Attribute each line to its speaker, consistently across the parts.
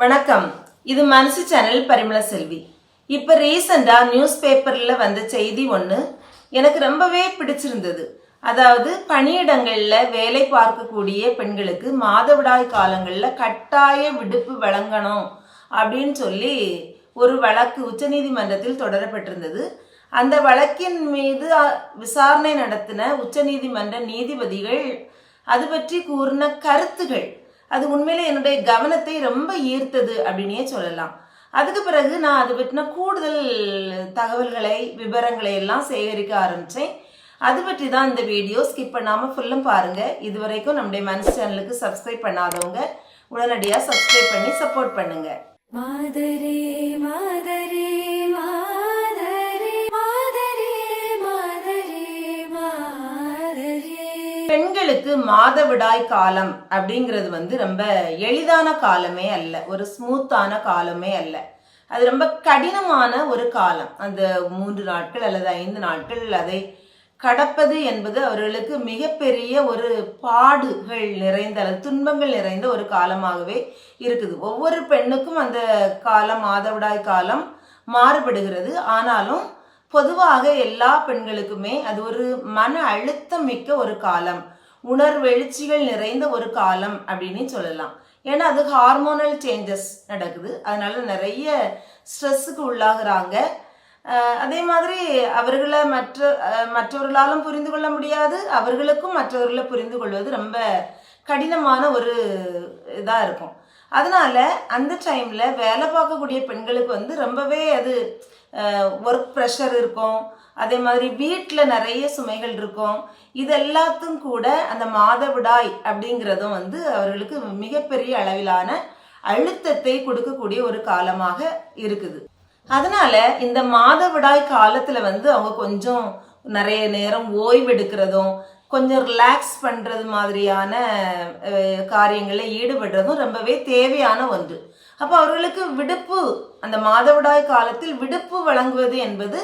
Speaker 1: வணக்கம். இது மனசு சேனல் பரிமள செல்வி. இப்போ ரீசெண்டாக நியூஸ் பேப்பரில் வந்த செய்தி ஒன்று எனக்கு ரொம்பவே பிடிச்சிருந்தது. அதாவது பணியிடங்களில் வேலை பார்க்கக்கூடிய பெண்களுக்கு மாதவிடாய் காலங்களில் கட்டாய விடுப்பு வழங்கணும் அப்படின்னு சொல்லி ஒரு வழக்கு உச்சநீதிமன்றத்தில் தொடரப்பட்டிருந்தது. அந்த வழக்கின் மீது விசாரணை நடத்தின உச்சநீதிமன்ற நீதிபதிகள் அது பற்றி கூறின கருத்துகள் அது உண்மையிலே என்னுடைய கவனத்தை ரொம்ப ஈர்த்தது அப்படின்னே சொல்லலாம். அதுக்கு பிறகு நான் அது பற்றின கூடுதல் தகவல்களை விவரங்களை எல்லாம் சேகரிக்க ஆரம்பித்தேன். அது பற்றி தான் இந்த வீடியோ ஸ்கிப் பண்ணாமல் ஃபுல்லும் பாருங்கள் இது வரைக்கும் நம்முடைய மனசு சேனலுக்கு சப்ஸ்கிரைப் பண்ணாதவங்க உடனடியாக சப்ஸ்கிரைப் பண்ணி சப்போர்ட் பண்ணுங்கள்
Speaker 2: மாதரே மாதரே மாதரே.
Speaker 1: பெண்களுக்கு மாதவிடாய் காலம் அப்படிங்கிறது வந்து ரொம்ப எளிதான காலமே அல்ல. ஒரு ஸ்மூத்தான காலமே அல்ல. அது ரொம்ப கடினமான ஒரு காலம். அந்த மூன்று நாட்கள் அல்லது ஐந்து நாட்கள் அதை கடப்பது என்பது அவர்களுக்கு மிகப்பெரிய ஒரு பாடுகள் நிறைந்த அல்லது துன்பங்கள் நிறைந்த ஒரு காலமாகவே இருக்குது. ஒவ்வொரு பெண்ணுக்கும் அந்த காலம் மாதவிடாய் காலம் மாறுபடுகிறது. ஆனாலும் பொதுவாக எல்லா பெண்களுக்குமே அது ஒரு மன அழுத்தம் மிக்க ஒரு காலம். உணர்வெழுச்சிகள் நிறைந்த ஒரு காலம் அப்படின்னு சொல்லலாம். ஏன்னா அது ஹார்மோனல் சேஞ்சஸ் நடக்குது. அதனால நிறைய ஸ்ட்ரெஸ்ஸுக்கு உள்ளாகிறாங்க. அதே மாதிரி அவர்களை மற்ற மற்றவர்களாலும் புரிந்து கொள்ள முடியாது. அவர்களுக்கும் மற்றவர்களை புரிந்து கொள்வது ரொம்ப கடினமான ஒரு இதாக இருக்கும். அதனால் அந்த டைமில் வேலை பார்க்கக்கூடிய பெண்களுக்கு வந்து ரொம்பவே அது ஒர்க் ப்ரெஷர் இருக்கும். அதே மாதிரி வீட்டில் நிறைய சுமைகள் இருக்கும். இது எல்லாத்துக்கும் கூட அந்த மாதவிடாய் அப்படிங்கிறதும் வந்து அவர்களுக்கு மிகப்பெரிய அளவிலான அழுத்தத்தை கொடுக்கக்கூடிய ஒரு காலமாக இருக்குது. அதனால இந்த மாதவிடாய் காலத்தில் வந்து அவங்க கொஞ்சம் நிறைய நேரம் ஓய்வெடுக்கிறதும் கொஞ்சம் ரிலாக்ஸ் பண்ணுறது மாதிரியான காரியங்களில் ஈடுபடுறதும் ரொம்பவே தேவையான ஒன்று. அப்போ அவர்களுக்கு விடுப்பு அந்த மாதவிடாய் காலத்தில் விடுப்பு வழங்குவது என்பது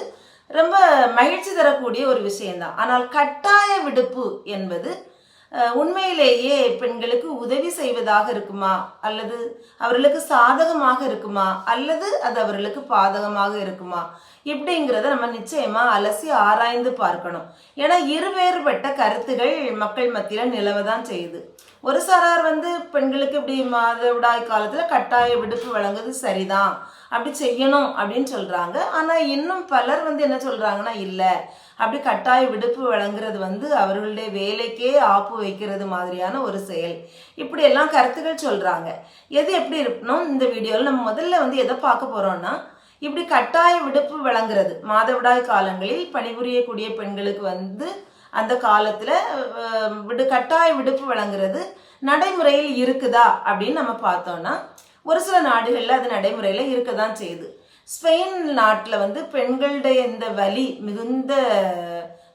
Speaker 1: ரொம்ப மகிழ்ச்சி தரக்கூடிய ஒரு விஷயம்தான். ஆனால் கட்டாய விடுப்பு என்பது உண்மையிலேயே பெண்களுக்கு உதவி செய்வதாக இருக்குமா? அல்லது அவர்களுக்கு சாதகமாக இருக்குமா? அல்லது அது அவர்களுக்கு பாதகமாக இருக்குமா? இப்படிங்கிறத நம்ம நிச்சயமா அலசி ஆராய்ந்து பார்க்கணும். ஏன்னா இருவேறுபட்ட கருத்துகள் மக்கள் மத்தியில் நிலவதான் செய்யுது. ஒரு சாரார் வந்து பெண்களுக்கு இப்படி மாதவிடாய் காலத்தில் கட்டாய விடுப்பு வழங்குது சரிதான். அப்படி செய்யணும் அப்படின்னு சொல்றாங்க. ஆனா இன்னும் பலர் வந்து என்ன சொல்றாங்கன்னா இல்லை. அப்படி கட்டாய விடுப்பு வழங்குறது வந்து அவர்களுடைய வேலைக்கே ஆப்பு வைக்கிறது மாதிரியான ஒரு செயல். இப்படி எல்லாம் கருத்துக்கள் சொல்றாங்க. எது எப்படி இருக்கணும்? இந்த வீடியோவில் நம்ம முதல்ல வந்து எதை பார்க்க போறோம்னா இப்படி கட்டாய விடுப்பு வழங்குறது. மாதவிடாய் காலங்களில் பணிபுரியக்கூடிய பெண்களுக்கு வந்து அந்த காலத்தில் விடு கட்டாய விடுப்பு வழங்குறது நடைமுறையில் இருக்குதா அப்படின்னு நம்ம பார்த்தோம்னா ஒரு சில நாடுகளில் அது நடைமுறையில் இருக்க தான் செய்யுது. ஸ்பெயின் நாட்டில் வந்து பெண்களுடைய இந்த வலி மிகுந்த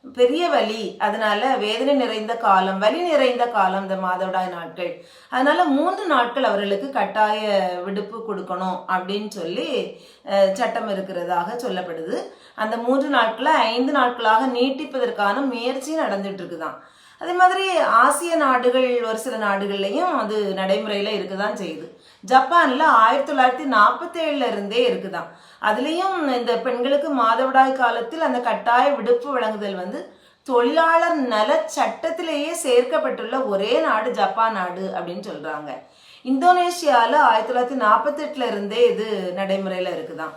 Speaker 1: பெரிய வலி அதனால வேதனை நிறைந்த காலம் வலி நிறைந்த காலம் இந்த மாதவிடாய் நாட்கள். அதனால மூன்று நாட்கள் அவர்களுக்கு கட்டாய விடுப்பு கொடுக்கணும் அப்படின்னு சொல்லி சட்டம் இருக்கிறதாக சொல்லப்படுது. அந்த மூன்று நாட்களை ஐந்து நாட்களாக நீட்டிப்பதற்கான முயற்சி நடந்துட்டு இருக்குதான் அதே மாதிரி ஆசிய நாடுகள் ஒரு சில நாடுகள்லையும் அது நடைமுறையில் இருக்குதான் செய்யுது. ஜப்பானில் ஆயிரத்தி தொள்ளாயிரத்தி நாற்பத்தேழுல இருந்தே இருக்குதான். அதுலேயும் இந்த பெண்களுக்கு மாதவிடாய் காலத்தில் அந்த கட்டாய விடுப்பு வழங்குதல் வந்து தொழிலாளர் நல சட்டத்திலேயே சேர்க்கப்பட்டுள்ள ஒரே நாடு ஜப்பான் நாடு அப்படின்னு சொல்கிறாங்க இந்தோனேஷியாவில் ஆயிரத்தி தொள்ளாயிரத்தி நாற்பத்தெட்டுல இருந்தே இது நடைமுறையில் இருக்குதான்.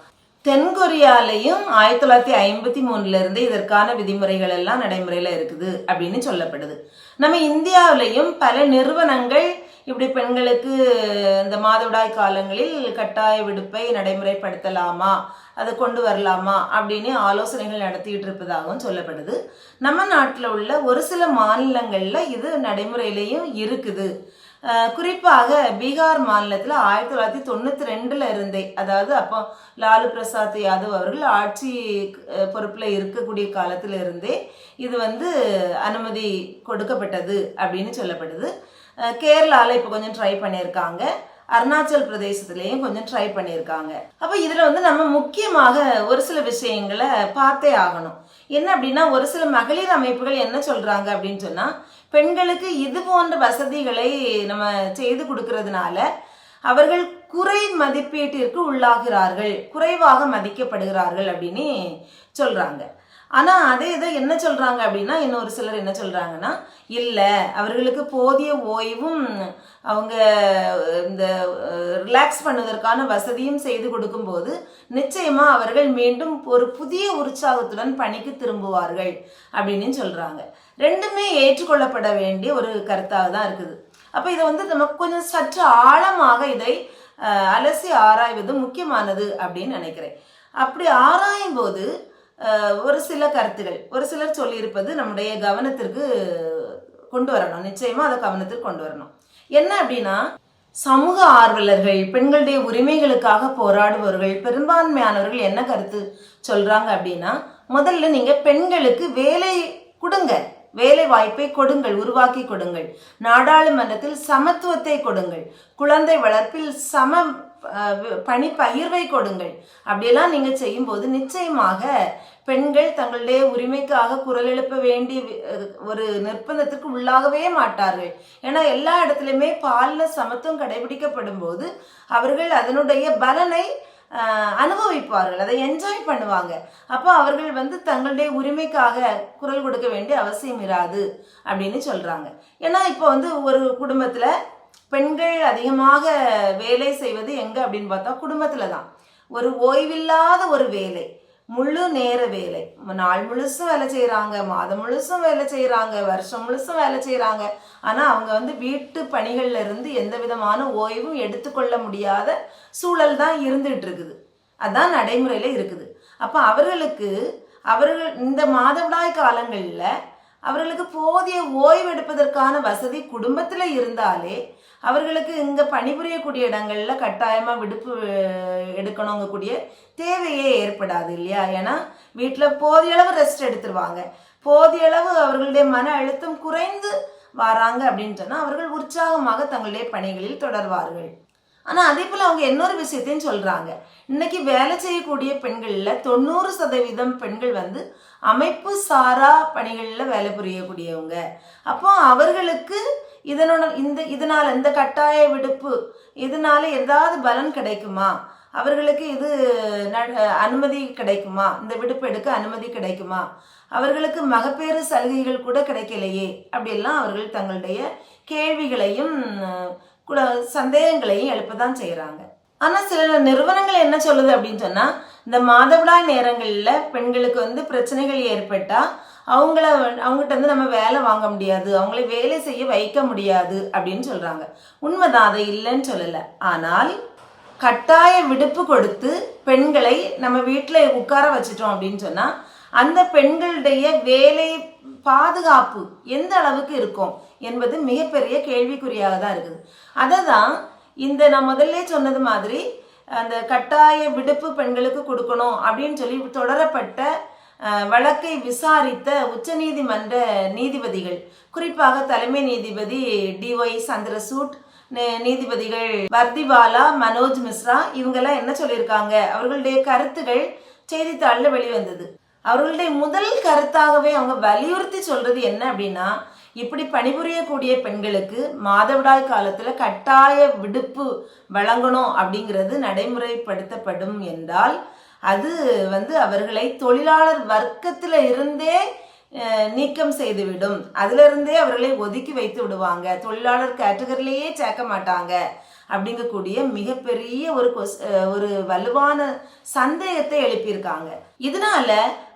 Speaker 1: தென்கொரியாலையும் ஆயிரத்தி தொள்ளாயிரத்தி ஐம்பத்தி மூணுல இருந்து இதற்கான விதிமுறைகள் எல்லாம் நடைமுறையில இருக்குது அப்படின்னு சொல்லப்படுது. நம்ம இந்தியாவிலையும் பல நிறுவனங்கள் இப்படி பெண்களுக்கு இந்த மாதவிடாய் காலங்களில் கட்டாய விடுப்பை நடைமுறைப்படுத்தலாமா அதை கொண்டு வரலாமா அப்படின்னு ஆலோசனைகள் நடத்திட்டு இருப்பதாகவும் சொல்லப்படுது. நம்ம நாட்டில் உள்ள ஒரு சில மாநிலங்களில் இது நடைமுறையிலையும் இருக்குது. குறிப்பாக பீகார் மாநிலத்தில் ஆயிரத்தி தொள்ளாயிரத்தி தொண்ணூற்றி ரெண்டில் இருந்தே அதாவது அப்போ லாலு பிரசாத் யாதவ் அவர்கள் ஆட்சி பொறுப்பில் இருக்கக்கூடிய காலத்தில் இருந்தே இது வந்து அனுமதி கொடுக்கப்பட்டது அப்படின்னு சொல்லப்படுது. கேரளாவில் இப்போ கொஞ்சம் ட்ரை பண்ணியிருக்காங்க. அருணாச்சல் பிரதேசத்துலேயும் கொஞ்சம் ட்ரை பண்ணியிருக்காங்க. அப்போ இதில் வந்து நம்ம முக்கியமாக ஒரு சில விஷயங்களை பார்த்தே ஆகணும். என்ன அப்படின்னா ஒரு சில மகளிர் அமைப்புகள் என்ன சொல்கிறாங்க அப்படின்னு சொன்னால் பெண்களுக்கு இது போன்ற வசதிகளை நம்ம செய்து கொடுக்கறதுனால அவர்கள் குறை மதிப்பீட்டிற்கு உள்ளாகிறார்கள் குறைவாக மதிக்கப்படுகிறார்கள் அப்படின்னு சொல்கிறாங்க ஆனால் அதே இதை என்ன சொல்கிறாங்க அப்படின்னா இன்னொரு சிலர் என்ன சொல்கிறாங்கன்னா இல்லை அவர்களுக்கு போதிய ஓய்வும் அவங்க இந்த ரிலாக்ஸ் பண்ணுவதற்கான வசதியும் செய்து கொடுக்கும்போது நிச்சயமாக அவர்கள் மீண்டும் ஒரு புதிய உற்சாகத்துடன் பணிக்கு திரும்புவார்கள் அப்படின்னு சொல்கிறாங்க ரெண்டுமே ஏற்றுக்கொள்ளப்பட வேண்டிய ஒரு கருத்தாக தான் இருக்குது. அப்போ இதை வந்து நமக்கு கொஞ்சம் சற்று ஆழமாக இதை அலசி ஆராய்வது முக்கியமானது அப்படின்னு நினைக்கிறேன். அப்படி ஆராயும் போது ஒரு சில கருத்துகள். ஒரு சிலர் சொல்லியிருப்பது நம்முடைய கவனத்திற்கு கொண்டு வரணும். நிச்சயமா அதை கவனத்திற்கு கொண்டு வரணும். என்ன அப்படின்னா சமூக ஆர்வலர்கள் பெண்களுடைய உரிமைகளுக்காக போராடுபவர்கள் பெரும்பான்மையானவர்கள் என்ன கருத்து சொல்றாங்க அப்படின்னா முதல்ல நீங்க பெண்களுக்கு வேலை கொடுங்க. வேலை வாய்ப்பை கொடுங்கள் உருவாக்கி கொடுங்கள். நாடாளுமன்றத்தில் சமத்துவத்தை கொடுங்கள். குழந்தை வளர்ப்பில் சம பணி பகிர்வை கொடுங்கள். அப்படியெல்லாம் நீங்கள் செய்யும்போது நிச்சயமாக பெண்கள் தங்களுடைய உரிமைக்காக குரல் எழுப்ப வேண்டிய ஒரு நிர்பந்தத்திற்கு உள்ளாகவே மாட்டார்கள். ஏன்னா எல்லா இடத்துலையுமே பால்ல சமத்துவம் கடைபிடிக்கப்படும் போது அவர்கள் அதனுடைய பலனை அனுபவிப்பார்கள். அதை என்ஜாய் பண்ணுவாங்க. அப்போ அவர்கள் வந்து தங்களுடைய உரிமைக்காக குரல் கொடுக்க வேண்டிய அவசியம் இராது அப்படின்னு சொல்றாங்க. ஏன்னா இப்போ வந்து ஒரு குடும்பத்தில் பெண்கள் அதிகமாக வேலை செய்வது எங்க அப்படின்னு பார்த்தா குடும்பத்துல தான் ஒரு ஓய்வில்லாத ஒரு வேலை முழு நேர வேலை. நாள் முழுசும் வேலை செய்கிறாங்க மாதம் முழுசும் வேலை செய்கிறாங்க வருஷம் முழுசும் வேலை செய்கிறாங்க ஆனால் அவங்க வந்து வீட்டு பணிகள்ல இருந்து எந்த விதமான ஓய்வும் எடுத்துக்கொள்ள முடியாத சூழல் தான் இருந்துகிட்டு இருக்குது. அதுதான் நடைமுறையில் இருக்குது. அப்போ அவர்களுக்கு அவர்கள் இந்த மாதவிடாய் காலங்களில் அவர்களுக்கு போதிய ஓய்வு எடுப்பதற்கான வசதி குடும்பத்தில் இருந்தாலே அவர்களுக்கு இங்கே பணிபுரியக்கூடிய இடங்களில் கட்டாயமாக விடுப்பு எடுக்கணுங்கக்கூடிய தேவையே ஏற்படாது இல்லையா? ஏன்னா வீட்டில் போதிய அளவு ரெஸ்ட் எடுத்துருவாங்க. போதிய அளவு அவர்களுடைய மன அழுத்தம் குறைந்து வராங்க அப்படின்னு சொன்னால் அவர்கள் உற்சாகமாக தங்களுடைய பணிகளில் தொடர்வார்கள். ஆனால் அதே போல் அவங்க இன்னொரு விஷயத்தையும் சொல்கிறாங்க இன்னைக்கு வேலை செய்யக்கூடிய பெண்களில் தொண்ணூறு சதவீதம் பெண்கள் வந்து அமைப்பு சாரா பணிகளில் வேலை புரியக்கூடியவங்க. அப்போ அவர்களுக்கு இதனோட இந்த இதனால் இந்த கட்டாய விடுப்பு இதனால ஏதாவது பலன் கிடைக்குமா? அவர்களுக்கு இது அனுமதி கிடைக்குமா? இந்த விடுப்பு எடுக்க அனுமதி கிடைக்குமா? அவர்களுக்கு மகப்பேறு சலுகைகள் கூட கிடைக்கலையே? அப்படியெல்லாம் அவர்கள் தங்களுடைய கேள்விகளையும் கூட சந்தேகங்களையும் எழுப்பதான் செய்கிறாங்க ஆனால் சில நிறுவனங்கள் என்ன சொல்லுது அப்படின்னு சொன்னால் இந்த மாதவிடாய் நேரங்களில் பெண்களுக்கு வந்து பிரச்சனைகள் ஏற்பட்டால் அவங்கள அவங்ககிட்ட வந்து நம்ம வேலை வாங்க முடியாது அவங்களை வேலை செய்ய வைக்க முடியாது அப்படின்னு சொல்கிறாங்க உண்மைதான் அதை இல்லைன்னு சொல்லலை. ஆனால் கட்டாய விடுப்பு கொடுத்து பெண்களை நம்ம வீட்டில் உட்கார வச்சிட்டோம் அப்படின்னு சொன்னால் அந்த பெண்களுடைய வேலை பாதுகாப்பு எந்த அளவுக்கு இருக்கும் என்பது மிகப்பெரிய கேள்விக்குறியாக தான் இருக்குது. அதை தான் இந்த நான் முதல்ல சொன்னது மாதிரி அந்த கட்டாய விடுப்பு பெண்களுக்கு கொடுக்கணும் அப்படின்னு சொல்லி தொடரப்பட்ட வழக்கை விசாரித்த உச்சநீதிமன்ற நீதிபதிகள் குறிப்பாக தலைமை நீதிபதி டிஒய் சந்திரசூட் நீதிபதிகள் வர்திவாலா மனோஜ் மிஸ்ரா இவங்கெல்லாம் என்ன சொல்லியிருக்காங்க? அவர்களுடைய கருத்துகள் செய்தித்தாளில் வெளிவந்தது. அவர்களுடைய முதல் கருத்தாகவே அவங்க வலியுறுத்தி சொல்றது என்ன அப்படின்னா இப்படி பணிபுரியக்கூடிய பெண்களுக்கு மாதவிடாய் காலத்துல கட்டாய விடுப்பு வழங்கணும் அப்படிங்கிறது நடைமுறைப்படுத்தப்படும் என்றால் அது வந்து அவர்களை தொழிலாளர் வர்க்கத்தில் இருந்தே நீக்கம் செய்துவிடும். அதிலிருந்தே அவர்களை ஒதுக்கி வைத்து விடுவாங்க. தொழிலாளர் கேட்டகரியிலேயே சேர்க்க மாட்டாங்க. அப்படிங்கக்கூடிய மிகப்பெரிய ஒரு கொஸ் ஒரு வலுவான சந்தேகத்தை எழுப்பியிருக்காங்க. இதனால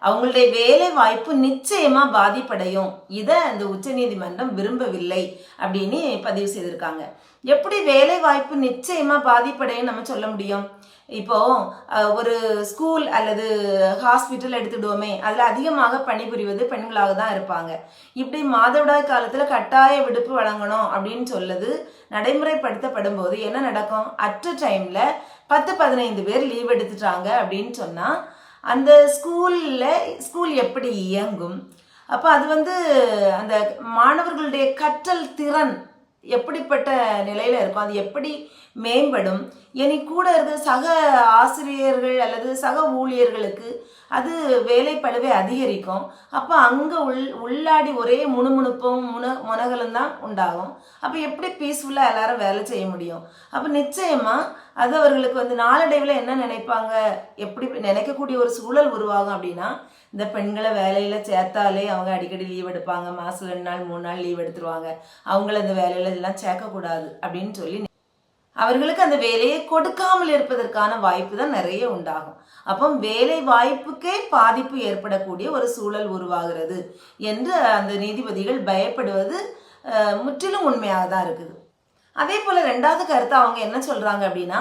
Speaker 1: அவங்களுடைய வேலை வாய்ப்பு நிச்சயமா பாதிப்படையும். இதை அந்த உச்சநீதிமன்றம் விரும்பவில்லை அப்படின்னு பதிவு செய்திருக்காங்க. எப்படி வேலை வாய்ப்பு நிச்சயமா பாதிப்படையும் நம்ம சொல்ல முடியும்? இப்போ ஒரு ஸ்கூல் அல்லது ஹாஸ்பிட்டல் எடுத்துடுவோமே அதில் அதிகமாக பணிபுரிவது பெண்களாக தான் இருப்பாங்க. இப்படி மாதவிடாய் காலத்தில் கட்டாய விடுப்பு வழங்கணும் அப்படின்னு சொல்லுது நடைமுறைப்படுத்தப்படும் போது என்ன நடக்கும்? அட் டைமில் பத்து பதினைந்து பேர் லீவ் எடுத்துட்டாங்க அப்படின்னு சொன்னால் அந்த ஸ்கூலில் ஸ்கூல் எப்படி இயங்கும்? அப்போ அது வந்து அந்த மாணவர்களுடைய கற்றல் திறன் எப்படிப்பட்ட நிலையில் இருக்கும்? அது எப்படி மேம்படும். இனி கூட இருக்கிற சக ஆசிரியர்கள் அல்லது சக ஊழியர்களுக்கு அது வேலைப்பழுவை அதிகரிக்கும். அப்போ அங்கே உள் உள்ளாடி ஒரே முணுமுணுப்பும் முன முனகலும் தான் உண்டாகும். அப்போ எப்படி பீஸ்ஃபுல்லாக எல்லாரும் வேலை செய்ய முடியும்? அப்போ நிச்சயமாக அது அவர்களுக்கு வந்து நாளடைவில் என்ன நினைப்பாங்க? எப்படி நினைக்கக்கூடிய ஒரு சூழல் உருவாகும் அப்படின்னா இந்த பெண்களை வேலையில் சேர்த்தாலே அவங்க அடிக்கடி லீவ் எடுப்பாங்க. மாதம் ரெண்டு நாள் மூணு நாள் லீவ் எடுத்துருவாங்க. அவங்கள இந்த வேலையில இதெல்லாம் சேர்க்கக்கூடாது அப்படின்னு சொல்லி அவர்களுக்கு அந்த வேலையை கொடுக்காமல் இருப்பதற்கான வாய்ப்பு தான் நிறைய உண்டாகும். அப்போ வேலை வாய்ப்புக்கே பாதிப்பு ஏற்படக்கூடிய ஒரு சூழல் உருவாகிறது என்று அந்த நீதிபதிகள் பயப்படுவது முற்றிலும் உண்மையாக தான் இருக்குது. அதே போல ரெண்டாவது கருத்து அவங்க என்ன சொல்றாங்க அப்படின்னா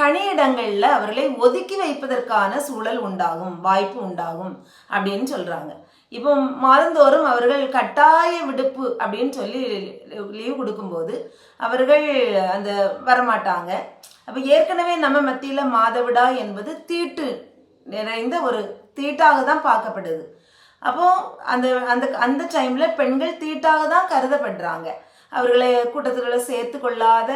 Speaker 1: பணியிடங்களில் அவர்களை ஒதுக்கி வைப்பதற்கான சூழல் உண்டாகும் வாய்ப்பு உண்டாகும் அப்படின்னு சொல்றாங்க. இப்போ மாதந்தோறும் அவர்கள் கட்டாய விடுப்பு அப்படின்னு சொல்லி லீவ் கொடுக்கும்போது அவர்கள் அந்த வரமாட்டாங்க. அப்போ ஏற்கனவே நம்ம மத்தியில் மாதவிடா என்பது தீட்டு நிறைந்த ஒரு தீட்டாக தான் பார்க்கப்படுது. அப்போ அந்த அந்த அந்த டைமில் பெண்கள் தீட்டாக தான் கருதப்படுறாங்க. அவர்களை கூட்டத்துகளை சேர்த்து கொள்ளாத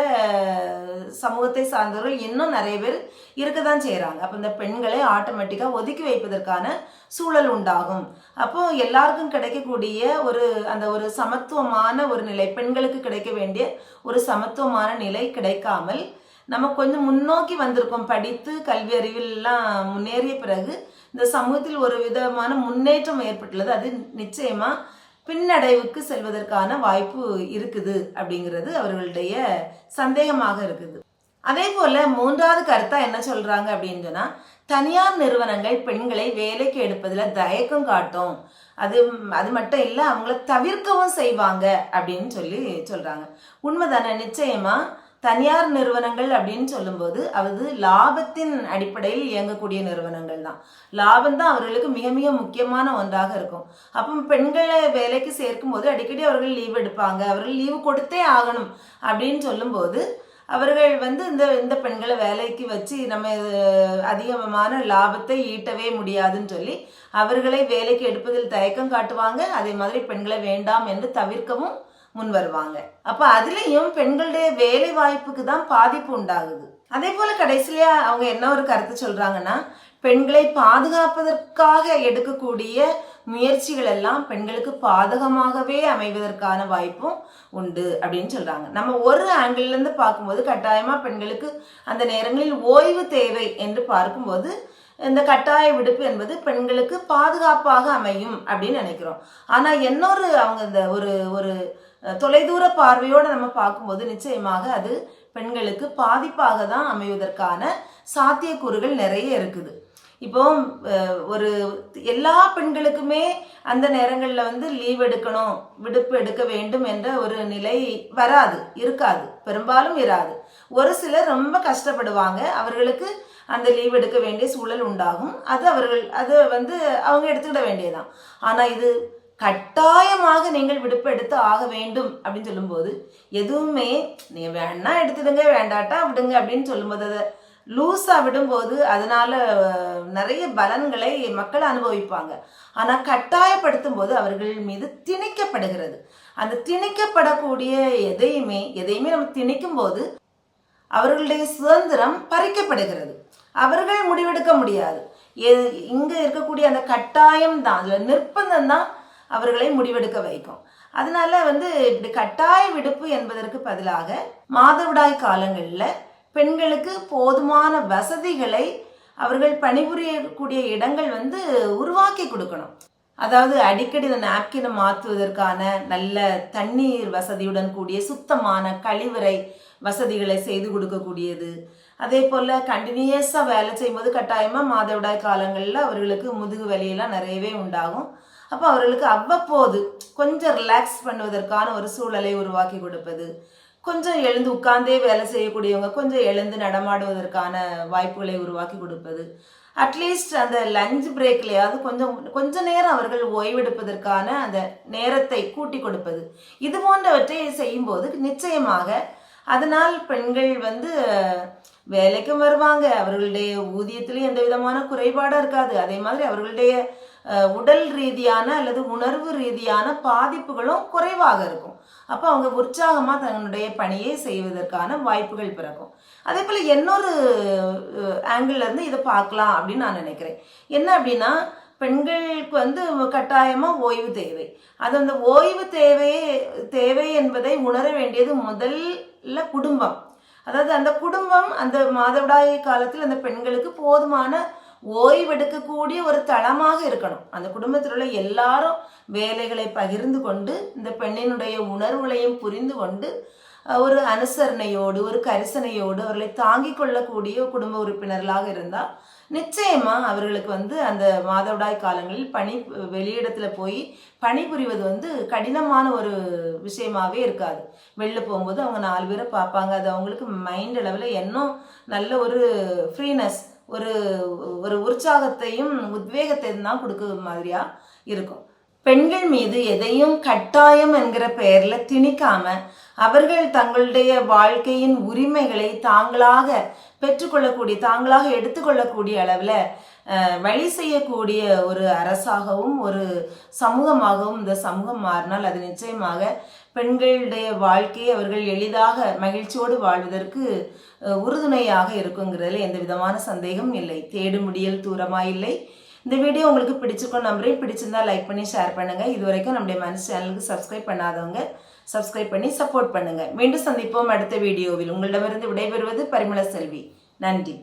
Speaker 1: சமூகத்தை சார்ந்தவர்கள் இன்னும் நிறைய பேர் இருக்க தான் செய்கிறாங்க அப்போ இந்த பெண்களை ஆட்டோமேட்டிக்காக ஒதுக்கி வைப்பதற்கான சூழல் உண்டாகும். அப்போ எல்லாருக்கும் கிடைக்கக்கூடிய ஒரு அந்த ஒரு சமத்துவமான ஒரு நிலை பெண்களுக்கு கிடைக்க வேண்டிய ஒரு சமத்துவமான நிலை கிடைக்காமல் நம்ம கொஞ்சம் முன்னோக்கி வந்திருக்கோம். படித்து கல்வி அறிவில்லாம் முன்னேறிய பிறகு இந்த சமூகத்தில் ஒரு விதமான முன்னேற்றம் ஏற்பட்டுள்ளது. அது நிச்சயமாக பின்னடைவுக்கு செல்வதற்கான வாய்ப்பு இருக்குது அப்படிங்கிறது அவர்களுடைய சந்தேகமாக இருக்குது. அதே போல மூன்றாவது கருத்தா என்ன சொல்றாங்க அப்படின்னு சொன்னா தனியார் நிறுவனங்கள் பெண்களை வேலைக்கு எடுப்பதில் தயக்கம் காட்டும். அது அது மட்டும் இல்லை அவங்கள தவிர்க்கவும் செய்வாங்க அப்படின்னு சொல்லி சொல்றாங்க. உண்மைதானே? நிச்சயமா தனியார் நிறுவனங்கள் அப்படின்னு சொல்லும்போது அது லாபத்தின் அடிப்படையில் இயங்கக்கூடிய நிறுவனங்கள் தான். லாபம் தான் அவர்களுக்கு மிக மிக முக்கியமான ஒன்றாக இருக்கும். அப்போ பெண்களை வேலைக்கு சேர்க்கும் போது அடிக்கடி அவர்கள் லீவ் எடுப்பாங்க. அவர்கள் லீவு கொடுத்தே ஆகணும் அப்படின்னு சொல்லும்போது அவர்கள் வந்து இந்த இந்த பெண்களை வேலைக்கு வச்சு நம்ம அதிகமான லாபத்தை ஈட்டவே முடியாதுன்னு சொல்லி அவர்களை வேலைக்கு எடுப்பதில் தயக்கம் காட்டுவாங்க. அதே மாதிரி பெண்களை வேண்டாம் என்று தவிர்க்கவும் முன் வருவாங்க. அப்ப அதுலயும் பெண்களுடைய வேலை வாய்ப்புக்கு தான் பாதிப்பு உண்டாகுது. அதே போல கடைசியில அவங்க என்ன ஒரு கருத்து சொல்றாங்கன்னா பெண்களை பாதுகாப்பதற்காக எடுக்கக்கூடிய முயற்சிகள் எல்லாம் பெண்களுக்கு பாதகமாகவே அமைவதற்கான வாய்ப்பும் உண்டு அப்படின்னு சொல்றாங்க. நம்ம ஒரு ஆங்கிள் இருந்து பார்க்கும்போது கட்டாயமா பெண்களுக்கு அந்த நேரங்களில் ஓய்வு தேவை என்று பார்க்கும்போது இந்த கட்டாய விடுப்பு என்பது பெண்களுக்கு பாதுகாப்பாக அமையும் அப்படின்னு நினைக்கிறோம். ஆனா இன்னொரு அவங்க இந்த ஒரு ஒரு தொலைதூர பார்வையோடு நம்ம பார்க்கும்போது நிச்சயமாக அது பெண்களுக்கு பாதிப்பாக தான் அமைவதற்கான சாத்தியக்கூறுகள் நிறைய இருக்குது. இப்போ ஒரு எல்லா பெண்களுக்குமே அந்த நேரங்களில் வந்து லீவ் எடுக்கணும் விடுப்பு எடுக்க வேண்டும் என்ற ஒரு நிலை வராது இருக்காது பெரும்பாலும் இராது. ஒரு சிலர் ரொம்ப கஷ்டப்படுவாங்க அவர்களுக்கு அந்த லீவ் எடுக்க வேண்டிய சூழல் உண்டாகும். அது அவர்கள் அது வந்து அவங்க எடுத்துக்கிட வேண்டியதுதான். ஆனால் இது கட்டாயமாக நீங்கள் விடுப்பு எடுத்து ஆக வேண்டும் அப்படின்னு சொல்லும்போது எதுவுமே நீங்கள் வேணா எடுத்துடுங்க வேண்டாட்டா விடுங்க அப்படின்னு சொல்லும்போது அதை லூஸாக விடும்போது அதனால் நிறைய பலன்களை மக்கள் அனுபவிப்பாங்க. ஆனால் கட்டாயப்படுத்தும் போது அவர்கள் மீது திணிக்கப்படுகிறது. அந்த திணிக்கப்படக்கூடிய எதையுமே எதையுமே நம்ம திணிக்கும் போது அவர்களுடைய சுதந்திரம் பறிக்கப்படுகிறது. அவர்கள் முடிவெடுக்க முடியாது. எ- இங்கே இருக்கக்கூடிய அந்த கட்டாயம் தான் அதுல நிர்பந்தம் தான் அவர்களை முடிவெடுக்க வைக்கும். அதனால வந்து இப்படி கட்டாய விடுப்பு என்பதற்கு பதிலாக மாதவிடாய் காலங்களில் பெண்களுக்கு போதுமான வசதிகளை அவர்கள் பணிபுரியக்கூடிய இடங்கள் வந்து உருவாக்கி கொடுக்கணும். அதாவது அடிக்கடி இந்த நாப்கினை மாற்றுவதற்கான நல்ல தண்ணீர் வசதியுடன் கூடிய சுத்தமான கழிவறை வசதிகளை செய்து கொடுக்கக்கூடியது. அதே போல் கண்டினியூஸாக வேலை செய்யும்போது கட்டாயமாக மாதவிடாய் காலங்களில் அவர்களுக்கு முதுகு வலியெல்லாம் நிறையவே உண்டாகும். அப்போ அவர்களுக்கு அவ்வப்போது கொஞ்சம் ரிலாக்ஸ் பண்ணுவதற்கான ஒரு சூழலை உருவாக்கி கொடுப்பது. கொஞ்சம் எழுந்து உட்கார்ந்தே வேலை செய்யக்கூடியவங்க கொஞ்சம் எழுந்து நடமாடுவதற்கான வாய்ப்புகளை உருவாக்கி கொடுப்பது. அட்லீஸ்ட் அந்த லஞ்ச் பிரேக்லையாவது கொஞ்சம் கொஞ்ச நேரம் அவர்கள் ஓய்வெடுப்பதற்கான அந்த நேரத்தை கூட்டி கொடுப்பது. இது போன்றவற்றை செய்யும்போது நிச்சயமாக அதனால் பெண்கள் வந்து வேலைக்கும் வருவாங்க. அவர்களுடைய ஊதியத்திலையும் எந்த விதமான குறைபாடும் இருக்காது. அதே மாதிரி அவர்களுடைய உடல் ரீதியான அல்லது உணர்வு ரீதியான பாதிப்புகளும் குறைவாக இருக்கும். அப்போ அவங்க உற்சாகமாக தன்னுடைய பணியை செய்வதற்கான வாய்ப்புகள் பிறக்கும். அதே போல் இன்னொரு ஆங்கிள்லேருந்து இதை பார்க்கலாம் அப்படின்னு நான் நினைக்கிறேன். என்ன அப்படின்னா பெண்களுக்கு வந்து கட்டாயமாக ஓய்வு தேவை. அது அந்த ஓய்வு தேவையே தேவை என்பதை உணர வேண்டியது முதல்ல குடும்பம். அதாவது அந்த குடும்பம் அந்த மாதவிடாய் காலத்தில் அந்த பெண்களுக்கு போதுமான ஓய்வெடுக்கக்கூடிய ஒரு தளமாக இருக்கணும். அந்த குடும்பத்தில் உள்ள எல்லாரும் வேலைகளை பகிர்ந்து கொண்டு இந்த பெண்ணினுடைய உணர்வுகளையும் புரிந்து கொண்டு ஒரு அனுசரணையோடு ஒரு கரிசனையோடு அவர்களை தாங்கிக் கொள்ளக்கூடிய குடும்ப உறுப்பினர்களாக இருந்தால் நிச்சயமா அவர்களுக்கு வந்து அந்த மாதவிடாய் காலங்களில் பணி வெளியிடத்துல போய் பணிபுரிவது வந்து கடினமான ஒரு விஷயமாவே இருக்காது. வெளில போகும்போது அவங்க நாலு பேரை பார்ப்பாங்க. அது அவங்களுக்கு மைண்ட் அளவில் இன்னும் நல்ல ஒரு ஃப்ரீனஸ் ஒரு ஒரு உற்சாகத்தையும் உத்வேகத்தையும் தான் கொடுக்க மாதிரியா இருக்கும். பெண்கள் மீது எதையும் கட்டாயம் என்கிற பெயரில் திணிக்காம அவர்கள் தங்களுடைய வாழ்க்கையின் உரிமைகளை தாங்களாக பெற்றுக்கொள்ளக்கூடிய தாங்களாக எடுத்துக்கொள்ளக்கூடிய அளவில் வழி செய்யக்கூடிய ஒரு அரசாகவும் ஒரு சமூகமாகவும் இந்த சமூகம் மாறினால் அது நிச்சயமாக பெண்களுடைய வாழ்க்கையை அவர்கள் எளிதாக மகிழ்ச்சியோடு வாழ்வதற்கு உறுதுணையாக இருக்குங்கிறதுல எந்த விதமான சந்தேகம் இல்லை. தேடும் முடியல் தூரமாக இல்லை இந்த வீடியோ உங்களுக்கு பிடிச்சிருக்கோம் நம்புறேன். பிடிச்சிருந்தா லைக் பண்ணி ஷேர் பண்ணுங்கள் இது வரைக்கும் நம்முடைய மனசு சேனலுக்கு சப்ஸ்கிரைப் பண்ணாதவங்க சப்ஸ்கிரைப் பண்ணி சப்போர்ட் பண்ணுங்கள் மீண்டும் சந்திப்போம் அடுத்த வீடியோவில். உங்களிடமிருந்து விடைபெறுவது பரிமள செல்வி. நன்றி.